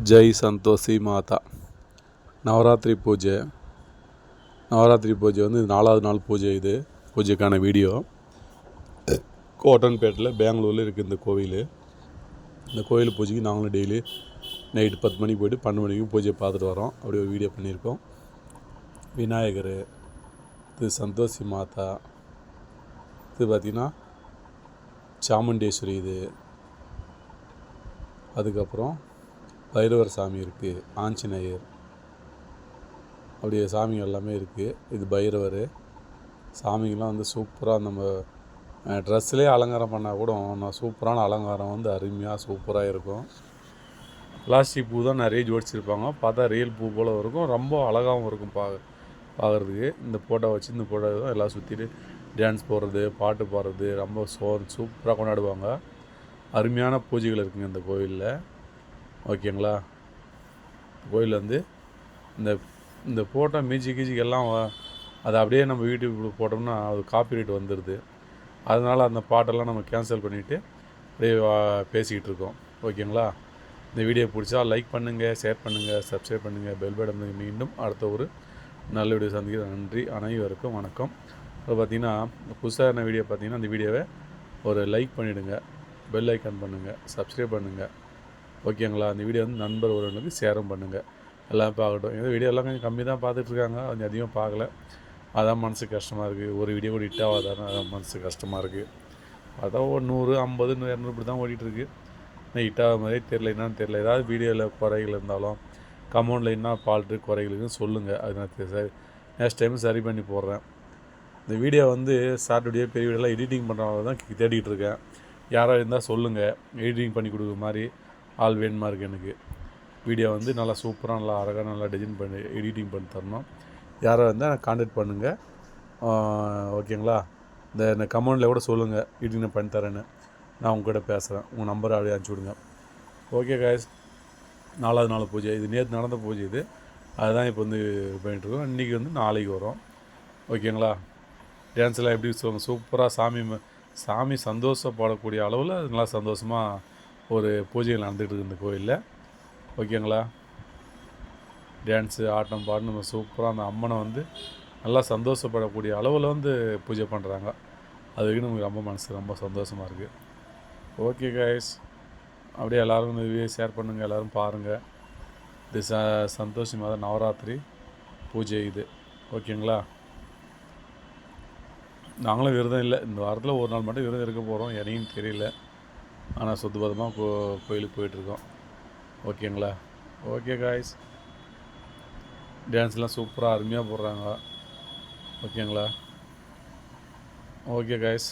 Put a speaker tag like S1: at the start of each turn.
S1: ஜெய் சந்தோஷி மாதா. நவராத்திரி பூஜை. நவராத்திரி பூஜை வந்து நாலாவது நாள் பூஜை இது. பூஜைக்கான வீடியோ. கோட்டன்பேட்டில் பெங்களூரில் இருக்குது இந்த கோவில். இந்த கோயில் பூஜைக்கு நாங்களும் டெய்லி நைட்டு பத்து மணிக்கு போய்ட்டு பன்னெண்டு மணிக்கு பூஜையை பார்த்துட்டு வரோம். அப்படி ஒரு வீடியோ பண்ணியிருக்கோம். விநாயகர் இது சந்தோஷி மாதா. இது பார்த்திங்கன்னா சாமுண்டேஸ்வரி இது. அதுக்கப்புறம் பைரவர் சாமி இருக்குது ஆஞ்சநேயர். அப்படியே சாமி எல்லாமே இருக்குது இது பைரவர். சாமிங்கெல்லாம் வந்து சூப்பராக நம்ம ட்ரெஸ்லேயே அலங்காரம் பண்ணால் கூட நான் சூப்பரான அலங்காரம் வந்து அருமையாக சூப்பராக இருக்கும். பிளாஸ்டிக் பூ தான் நிறைய ஜோடிச்சிருப்பாங்க. பார்த்தா ரியல் பூ போல் இருக்கும். ரொம்ப அழகாகவும் இருக்கும் பா பார்க்குறதுக்கு இந்த ஃபோட்டோ வச்சு இந்த ஃபோட்டோ தான் எல்லாம் சுற்றிட்டு டான்ஸ் போடுறது பாட்டு பாடுறது ரொம்ப சோ சூப்பராக கொண்டாடுவாங்க. அருமையான பூஜைகள் இருக்குங்க இந்த கோவிலில் ஓகேங்களா? கோயில் வந்து இந்த இந்த ஃபோட்டோ மியூசிக் கீஜிக் எல்லாம் அதை அப்படியே நம்ம யூடியூப்பில் போட்டோம்னா அது காப்பிரைட் வந்துடுது அதனால் அந்த பாட்டெல்லாம் நம்ம கேன்சல் பண்ணிவிட்டு அப்படியே பேசிக்கிட்டு இருக்கோம். ஓகேங்களா? இந்த வீடியோ பிடிச்சா லைக் பண்ணுங்கள் ஷேர் பண்ணுங்கள் சப்ஸ்கிரைப் பண்ணுங்கள் பெல் பட்டன் மீண்டும் அடுத்த ஒரு நல்ல வீடியோ சந்திக்கிற நன்றி அனைவருக்கும் வணக்கம். இப்போ பார்த்தீங்கன்னா புதுசாக என்ன வீடியோ பார்த்தீங்கன்னா அந்த வீடியோவை ஒரு லைக் பண்ணிவிடுங்க பெல் ஐக்கான் பண்ணுங்கள் சப்ஸ்கிரைப் பண்ணுங்கள் ஓகேங்களா? அந்த வீடியோ வந்து நண்பர் ஒருவனுக்கு ஷேரும் பண்ணுங்கள் எல்லாம் பார்க்கட்டும் இந்த வீடியோ எல்லாம் கொஞ்சம் கம்மி தான் பார்த்துட்ருக்காங்க. கொஞ்சம் அதிகமாக பார்க்கல. அதான் மனசு கஷ்டமாக இருக்குது ஒரு வீடியோ கூட ஹிட் ஆகாதானே அதான் மனசு கஷ்டமாக இருக்குது அதான் ஒரு நூறு ஐம்பது நூறு இரநூறு இப்படி தான் ஓடிட்டுருக்கு இன்னும் ஹிட் ஆகாத மாதிரியே தெரில என்னன்னு தெரில ஏதாவது வீடியோவில் குறைகள் இருந்தாலும் கமௌண்டில் என்ன ஃபால்ட்டு குறைகளுக்குன்னு சொல்லுங்கள் அது நான் சரி நெக்ஸ்ட் டைம் சரி பண்ணி போடுறேன். இந்த வீடியோ வந்து ஷார்ட் வீடியோ பெரிய வீடியோலாம் எடிட்டிங் பண்ணுறவங்க தான் தேடிகிட்டு இருக்கேன் யாராவது இருந்தால் சொல்லுங்கள் எடிட்டிங் பண்ணி கொடுக்குற மாதிரி ஆள் வேணுமா இருக்குது எனக்கு? வீடியோ வந்து நல்லா சூப்பராக நல்லா அழகாக நல்லா டிசைன் பண்ணி எடிட்டிங் பண்ணி தரணும். யாராக இருந்தால் கான்டாக்ட் பண்ணுங்கள் ஓகேங்களா இந்த இந்த கமெண்டில் கூட சொல்லுங்கள் எடிட்டிங் பண்ணி தரேன்னு. நான் உங்ககிட்ட பேசுகிறேன் உங்கள் நம்பரை அப்படியே அனுப்பிச்சி விடுங்க. ஓகே காய்ஸ் நாலாவது நாள் பூஜை. இது நேற்று நடந்த பூஜை இது. அதுதான் இப்போ வந்து இது பண்ணிகிட்ருக்கோம் இன்றைக்கி வந்து நாளைக்கு வரும். ஓகேங்களா டான்ஸ்லாம் எப்படி சொல்லுங்கள் சூப்பராக சாமி சாமி சந்தோஷப்படக்கூடிய அளவில் நல்லா சந்தோஷமாக ஒரு பூஜைகள் நடந்துகிட்டு இருக்கு இந்த கோயிலில். ஓகேங்களா டான்ஸு ஆட்டம் பாட்டு நம்ம சூப்பராக அந்த அம்மனை வந்து நல்லா சந்தோஷப்படக்கூடிய அளவில் வந்து பூஜை பண்ணுறாங்க அதுக்கு நமக்கு ரொம்ப மனசு ரொம்ப சந்தோஷமாக இருக்குது ஓகே கைஸ் அப்படியே எல்லோரும் இந்த வீடியோ ஷேர் பண்ணுங்கள் எல்லோரும் பாருங்கள் இது ச சந்தோஷி மாதம் நவராத்திரி பூஜை இது. ஓகேங்களா நாங்களும் விரதம் இல்லை. இந்த வாரத்தில் ஒரு நாள் மட்டும் விரதம் இருக்க போகிறோம் எனக்கும் தெரியல. ஆனால் சுத்தபத்தமாக கோ கோயிலுக்கு போயிட்டுருக்கோம். ஓகேங்களா? ஓகே காய்ஸ் டான்ஸ்லாம் சூப்பராக அருமையாக போடுறாங்க. ஓகேங்களா? Okay guys